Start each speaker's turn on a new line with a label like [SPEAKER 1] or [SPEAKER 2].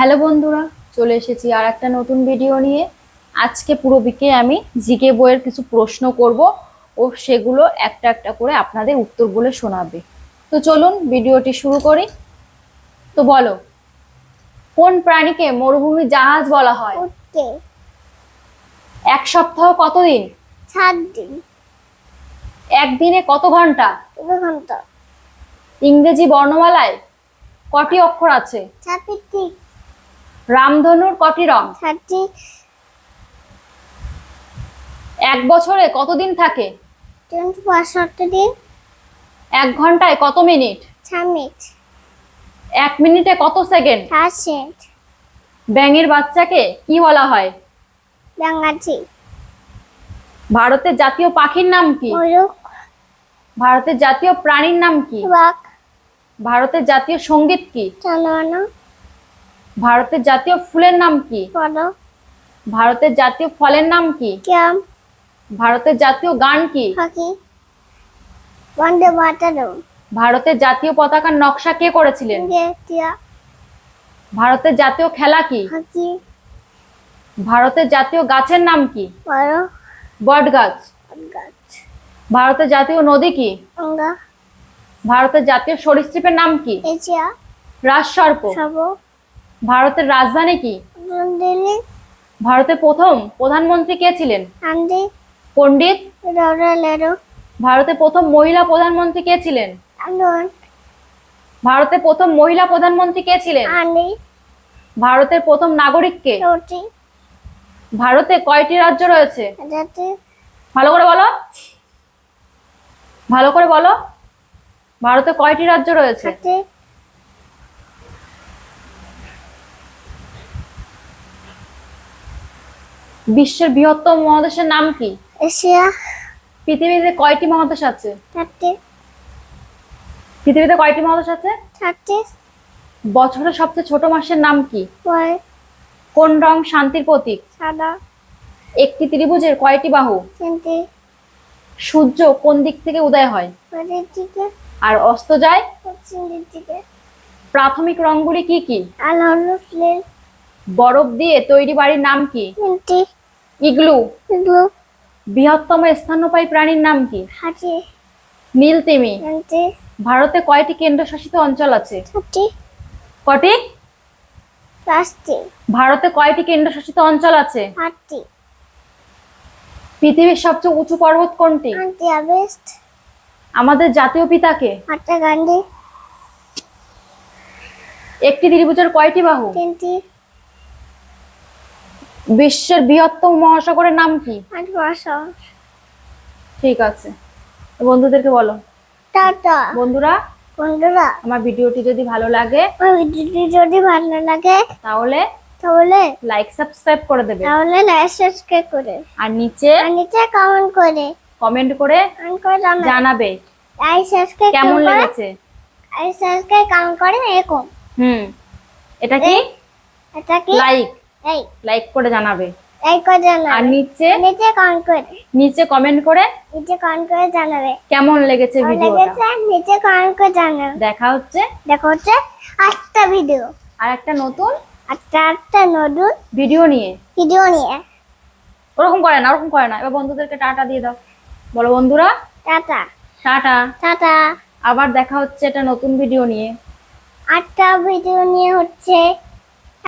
[SPEAKER 1] Hello বন্ধুরা চলে এসেছি আর একটা নতুন ভিডিও নিয়ে। আজকে পুরো বিকে আমি জিকে বইয়ের কিছু প্রশ্ন করব ও সেগুলো একটা একটা করে আপনাদের উত্তর বলে শোনাবে। তো চলুন ভিডিওটি শুরু করি। তো বলো কোন প্রাণীকে মরুভূমি জাহাজ বলা হয়? এক সপ্তাহ কতদিন?
[SPEAKER 2] সাত দিন।
[SPEAKER 1] একদিনে কত
[SPEAKER 2] ঘণ্টা? ঘণ্টা।
[SPEAKER 1] ইংরেজি বর্ণমালায় কটি অক্ষর আছে?
[SPEAKER 2] ছাব্বিশটি
[SPEAKER 1] রামধনুর কটি রং?
[SPEAKER 2] ষাটটি
[SPEAKER 1] এক বছরে কতদিন থাকে?
[SPEAKER 2] পঁয়ষট্টি দিন।
[SPEAKER 1] এক ঘন্টায় কত মিনিট?
[SPEAKER 2] ছাব্বিশ
[SPEAKER 1] এক মিনিটে কত সেকেন্ড?
[SPEAKER 2] সেট
[SPEAKER 1] ব্যাঙের বাচ্চাকে কি বলা হয়?
[SPEAKER 2] বাঙালি।
[SPEAKER 1] ভারতের জাতীয় পাখির নাম কি? ভারতের জাতীয় প্রাণীর নাম কি?
[SPEAKER 2] বাঘ।
[SPEAKER 1] ভারতের জাতীয় সংগীত কি? ভারতের জাতীয় ফুলের নাম কি? ভারতের জাতীয় ফলের নাম কি? ভারতের জাতীয় গান কি? ভারতের জাতীয় পতাকার নকশা কে করেছিলেন? ভারতের জাতীয় খেলা কি? ভারতের জাতীয় গাছের নাম কি? বট গাছ
[SPEAKER 2] গাছ
[SPEAKER 1] ভারতের জাতীয় নদী কি? ভারতের জাতীয় সরীসৃপের নাম কি? রাজসর্প। ভারতের রাজধানী কি?
[SPEAKER 2] দিল্লি।
[SPEAKER 1] ভারতের প্রথম প্রধানমন্ত্রী কে ছিলেন?
[SPEAKER 2] আন্দি
[SPEAKER 1] পণ্ডিত
[SPEAKER 2] লেরো
[SPEAKER 1] ভারতের প্রথম মহিলা প্রধানমন্ত্রী কে ছিলেন? ভারতের প্রথম মহিলা প্রধানমন্ত্রী কে ছিলেন? ভারতের প্রথম নাগরিক কে? ভারতে কয়টি রাজ্য রয়েছে? ভালো করে বলো। ভালো করে বলো। ভারতে কয়টি রাজ্য রয়েছে? বিশ্বের বৃহত্তম মহাদেশের নাম কি?
[SPEAKER 2] এশিয়া।
[SPEAKER 1] পৃথিবীতে কয়টি মহাদেশ আছে?
[SPEAKER 2] থার্টি।
[SPEAKER 1] পৃথিবীতে কয়টি মহাদেশ আছে?
[SPEAKER 2] থার্টি।
[SPEAKER 1] বছরের সবচেয়ে ছোট মাসের নাম কি? কোন রং শান্তির প্রতীক?
[SPEAKER 2] সাদা।
[SPEAKER 1] একটি ত্রিভুজের কয়টি বাহু?
[SPEAKER 2] তিনটি।
[SPEAKER 1] সূর্য কোন দিক থেকে উদয় হয়?
[SPEAKER 2] দিকে।
[SPEAKER 1] আর অস্ত যায়?
[SPEAKER 2] পশ্চিম দিকে।
[SPEAKER 1] প্রাথমিক রংগুলি কি কি?
[SPEAKER 2] আলো হলুদ নীল।
[SPEAKER 1] বরফ দিয়ে তৈরি বাড়ির নাম কি? ইগলু।
[SPEAKER 2] এগুলো
[SPEAKER 1] বৃহত্তম স্তন্যপায়ী প্রাণীর নাম কি?
[SPEAKER 2] হাঁটি
[SPEAKER 1] নীল তিমি
[SPEAKER 2] তিনটি
[SPEAKER 1] ভারতে কয়টি কেন্দ্রশাসিত অঞ্চল আছে? কটি?
[SPEAKER 2] পাঁচটি।
[SPEAKER 1] ভারতে কয়টি কেন্দ্রশাসিত অঞ্চল আছে?
[SPEAKER 2] আটটি।
[SPEAKER 1] পৃথিবীর সবচেয়ে উঁচু পর্বত কোনটি? আমাদের জাতীয় পিতাকে
[SPEAKER 2] আটটা গান্ধী।
[SPEAKER 1] একটি ত্রিভুজের কয়টি বাহু?
[SPEAKER 2] তিনটি।
[SPEAKER 1] বিশ্বের বৃহত্তম মহাসাগরের নাম কি? ঠিক আছে। বন্ধুদেরকে বলো।
[SPEAKER 2] টাটা।
[SPEAKER 1] বন্ধুরা
[SPEAKER 2] বন্ধুরা।
[SPEAKER 1] আমার ভিডিওটি যদি ভালো লাগে
[SPEAKER 2] ভিডিওটি যদি ভালো লাগে
[SPEAKER 1] তাহলে
[SPEAKER 2] তাহলে
[SPEAKER 1] লাইক সাবস্ক্রাইব করে দেবে।
[SPEAKER 2] তাহলে লাইক সাবস্ক্রাইব করে।
[SPEAKER 1] আর নিচে
[SPEAKER 2] আর নিচে কমেন্ট করে।
[SPEAKER 1] কমেন্ট করে
[SPEAKER 2] কমেন্ট করে জানাবে। লাইক সাবস্ক্রাইব
[SPEAKER 1] কেমন লেগেছে?
[SPEAKER 2] লাইক সাবস্ক্রাইব কমেন্ট করে এরকম।
[SPEAKER 1] হুম। এটা কি?
[SPEAKER 2] এটা কি?
[SPEAKER 1] লাইক লাইক করে জানাবে।
[SPEAKER 2] লাইক করে জানাবে। আর নিচে? নিচে কমেন্ট করে।
[SPEAKER 1] নিচে কমেন্ট করে?
[SPEAKER 2] নিচে কমেন্ট করে জানাবে।
[SPEAKER 1] কেমন লেগেছে ভিডিওটা
[SPEAKER 2] লেগেছে? নিচে কমেন্ট করে জানাবে।
[SPEAKER 1] দেখা হচ্ছে?
[SPEAKER 2] দেখা হচ্ছে আটটা ভিডিও
[SPEAKER 1] আর একটা নতুন?
[SPEAKER 2] আটটা আটটা নতুন
[SPEAKER 1] ভিডিও নিয়ে?
[SPEAKER 2] ভিডিও নিয়ে।
[SPEAKER 1] ওরকম করে না ওরকম করে না। এবার বন্ধুদেরকে টাটা দিয়ে দাও। বলো বন্ধুরা।
[SPEAKER 2] টাটা।
[SPEAKER 1] টাটা।
[SPEAKER 2] টাটা।
[SPEAKER 1] আবার দেখা হচ্ছে একটা নতুন ভিডিও নিয়ে।
[SPEAKER 2] আটটা ভিডিও নিয়ে হচ্ছে